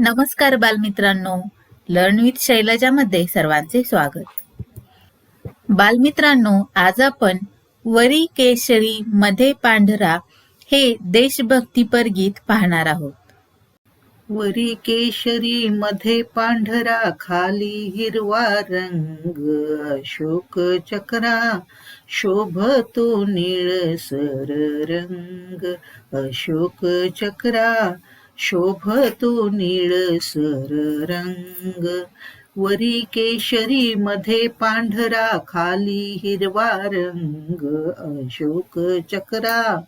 नमस्कार बालमित्रांनो. Learn with शैलजामध्ये सर्वांचे स्वागत. बालमित्रांनो आज आपण वरी केशरी मध्ये पांढरा हे देशभक्तीपर गीत पाहणार आहोत. वरी केशरी मध्ये पांढरा खाली हिरवा रंग अशोक चक्रा शोभतो निळसर रंग अशोक चक्रा शोभतो निळसर रंग. वरी केशरी मध्ये पांढरा खाली हिरवा रंग. अशोक चक्रा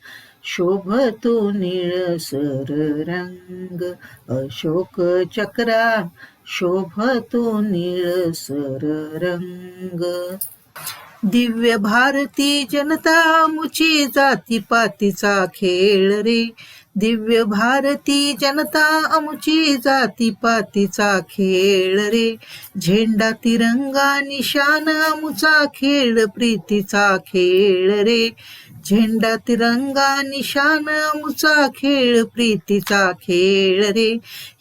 शोभतो निळसर रंग. अशोक चक्रा शोभतो निळसर रंग. दिव्य भारती जनता मुची जाती पातीचा खेळ रे. दिव्य भारती जनता अमुची जाती पातीचा खेळ रे. झेंडा तिरंगा निशान अमुचा खेळ प्रीतीचा खेळ रे. झेंडा तिरंगा निशान अमुचा खेळ प्रीतीचा खेळ रे.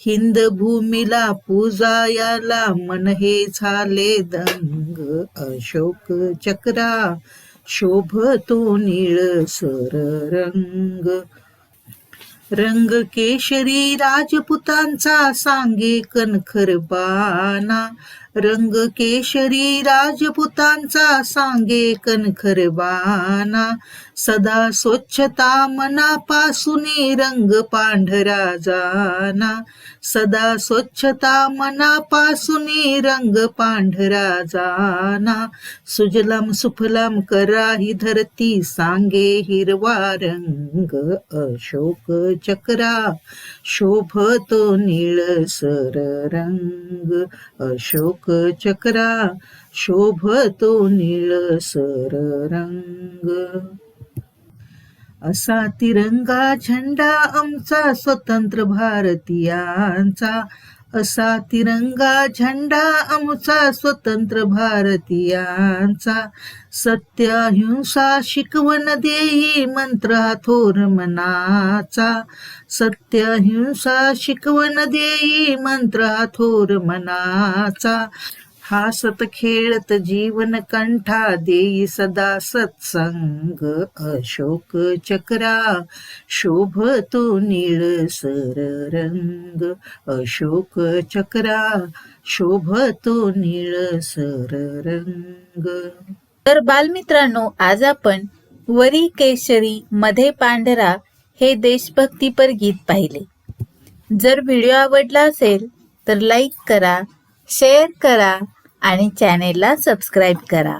हिंद भूमीला पूजायाला मन हे झाले दंग. अशोक चक्रा शोभतो निळसर रंग रंग केशरी राजपुतांचा सांगे कणखर बाना रंग केशरी राजपुतांचा सांगे कणखर बाना सदा स्वच्छता मनापासून रंग पांढरा जाना सदा स्वच्छता मनापासून रंग पांढरा जाना सुजलम सुफलम करा ही धरती सांगे हिरवा रंग अशोक चक्रा. शोभतो निळसर रंग अशोक चक्रा शोभतो निळसर रंग असा तिरंगा झेंडा आमचा स्वतंत्र भारतीयांचा. असा तिरंगा झेंडा आमचा स्वतंत्र भारतीयांचा. सत्य अहिंसा शिकवण देई मंत्र हा थोर मनाचा. सत्य अहिंसा शिकवण देई मंत्र हा थोर मनाचा. हासत खेळत जीवन कंठा देई सदा सत्संग. अशोक चक्रा शोभतो निळसर रंग अशोक चक्रा शोभतो निळसर रंग तर बालमित्रांनो आज आपण वरी केशरी मध्ये पांढरा हे देशभक्तीपर गीत पाहिले. जर व्हिडिओ आवडला असेल तर लाईक करा शेअर करा आणि चॅनेलला सबस्क्राईब करा.